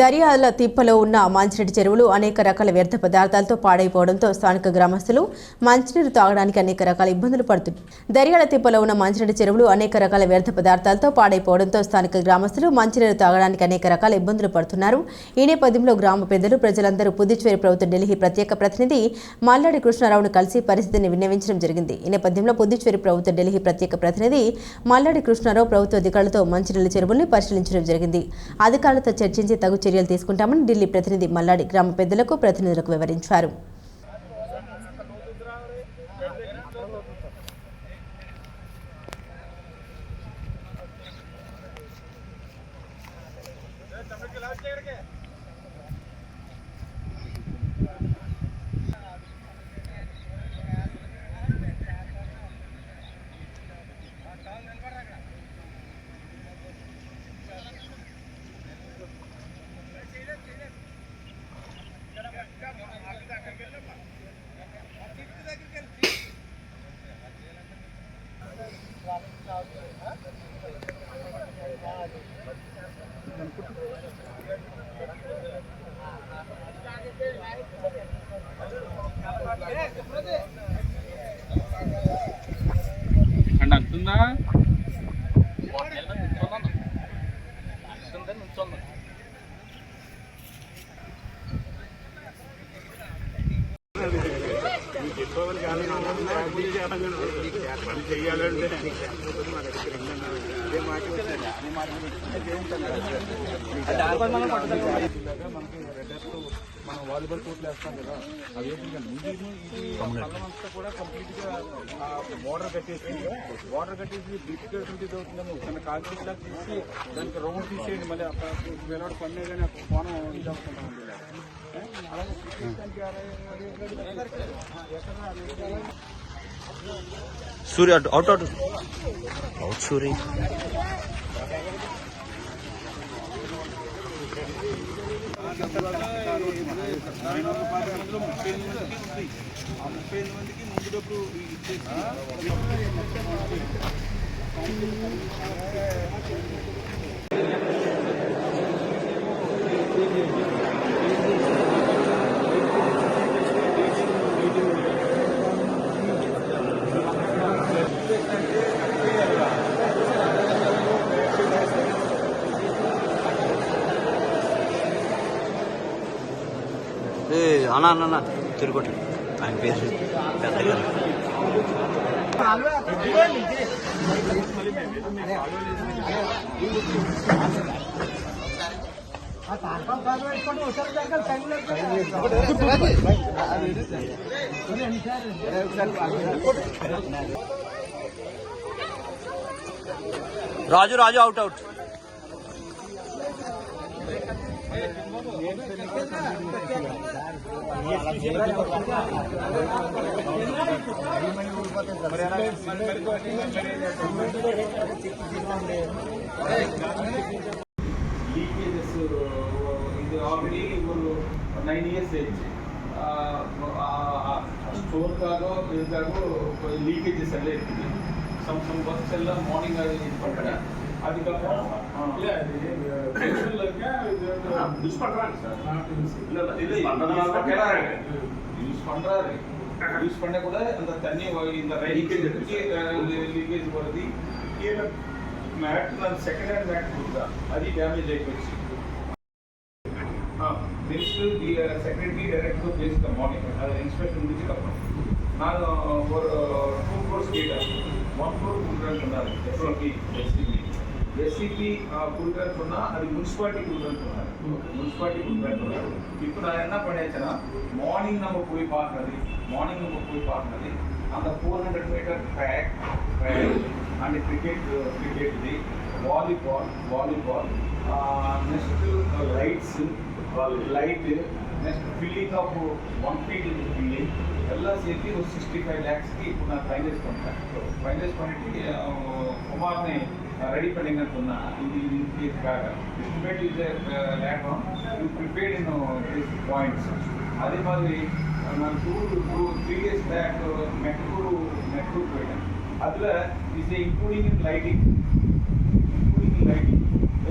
దర్యాల తిప్పలో ఉన్న మంచినీటి చెరువులు అనేక రకాల వ్యర్థ పదార్థాలతో పాడైపోవడంతో స్థానిక గ్రామస్తులు మంచినీరు తాగడానికి అనేక రకాల ఇబ్బందులు పడుతున్నాయి దర్యాల తిప్పలో ఉన్న మంచినీటి చెరువులు అనేక రకాల వ్యర్థ పదార్థాలతో పాడైపోవడంతో స్థానిక గ్రామస్తులు మంచినీరు తాగడానికి అనేక రకాల ఇబ్బందులు పడుతున్నారు ఈ నేపథ్యంలో గ్రామ పెద్దలు ప్రజలందరూ పుదుచ్చేరి ప్రభుత్వ ఢిల్లీ ప్రత్యేక ప్రతినిధి మల్లాడి కృష్ణారావును కలిసి పరిస్థితిని విన్నవించడం జరిగింది ఈ నేపథ్యంలో పుదుచ్చేరి ప్రభుత్వ ఢిల్లీ ప్రత్యేక ప్రతినిధి మల్లాడి కృష్ణారావు ప్రభుత్వ అధికారులతో మంచినీళ్ళ చెరువుల్ని పరిశీలించడం జరిగింది అధికారులతో చర్చించి తగు చర్యలు తీసుకుంటామని ఢిల్లీ ప్రతినిధి మల్లాడి గ్రామ పెద్దలకు ప్రతినిధులకు వివరించారు Gracias. ఇది అడంగడలో ఈ చార్ం చేయాలండి అది మా దగ్గర ఉన్నది అదే మార్గంలో అని మార్గంలో తీయ ఉంటది ఆ డార్పర్ మన పటలక మనకు రెడర్ తో మన వాలబూర్ కోట్ లో చేస్తారు కదా అది ఇంకా మిగిలింది తమిళనాడు కూడా కంప్లీట్ గా బోర్డర్ కటింగ్స్ ఉంది బోర్డర్ కటింగ్స్ డిఫికల్టీస్ ఉందన్న కన్ఫర్మ చేసి దానికి రోడ్ తీసేయడానికి అప్రాక్స్ వే నాట్ కొన్నదనే ఫోన్ ఉందంటున్నాడు అంటే అలాగే తీయడానికి ఆ ఎక్కడ सूर्य out, out. Out, Surya Thank you. अना अना तिरपट आय पे Raju Raju out out leakages ಇದು ಆಲ್ರೆಡಿ ಒಂದು ನೈನ್ ಇಯರ್ಸ್ ಏಜ್ ಸ್ಟೋರ್ಗಾಗೋ ಇದಾಗೋ ಲೀಕೇಜಸ್ ಎಲ್ಲ ಇರ್ತೀವಿ ಸಮ್ ಸಮ್ ಬಸ್ ಎಲ್ಲ ಮಾರ್ನಿಂಗ್ ಆಗಿ ಇದು అది కదా ಇಲ್ಲ யூஸ் பண்றாங்க சார் இல்ல இல்ல இது பண்றதுனால தான் கேக்குறாங்க யூஸ் பண்றாரு யூஸ் பண்ண கூட அந்த தண்ணி இந்த லீக்கேஜ் லீக்கேஜ் வருது கீழே ಮ್ಯಾಟ್ ನಾನು ಸೆಕೆಂಡ್ ಹ್ಯಾಂಡ್ ಮ್ಯಾಟ್ ಕೊಡ್ತಾ ಅದು ಡ್ಯಾಮೇಜ್ ಆಯ್ತು next the secretary direct place the morning ಅದು ಇನ್ಸ್ಪೆಕ್ಷನ್ ಮುಗಿಸಿ ನಾನು ஒரு டூ க்ரோர்ஸ் கேட்டேன் ஒன் க்ரோர் கொடுக்குறேன்னு சொன்னார் எஸ்எல்பி எஸ்சிபி கொடுக்குறேன்னு அது முனிசிபாலிட்டி கொடுக்குறேன்னு சொன்னாங்க முனிசிபாலிட்டி கொடுக்குறேன்னு இப்போ நான் என்ன பண்ணியாச்சுன்னா மார்னிங் நம்ம போய் பார்க்குறது மார்னிங் நம்ம போய் பார்க்குறது அந்த four hundred metre track and cricket cricket இது volleyball volleyball next lights light next building of one feet building ఎలా చేసి సిక్స్టీ ఫైవ్ ల్యాక్స్కి ఇప్పుడు నాకు ఫైన్ చేసుకుంటాను ఫైన్ చేసుకుంటే కుమార్ని ready funding and sonna. In this estimate is a lag on. You prepared in uh, these points. అదే మాదిరి మనం two two three years back metro metro పోయాం అదిలో is including in lighting including in lighting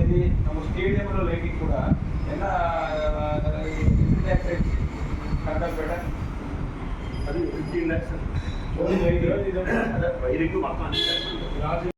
అది நம்ம స్టేడియంలో lighting కూడా ఎలా కట్టాలి అది ఫిఫ్టీన్ ల్యాక్స్ వైరింగ్ మొత్తం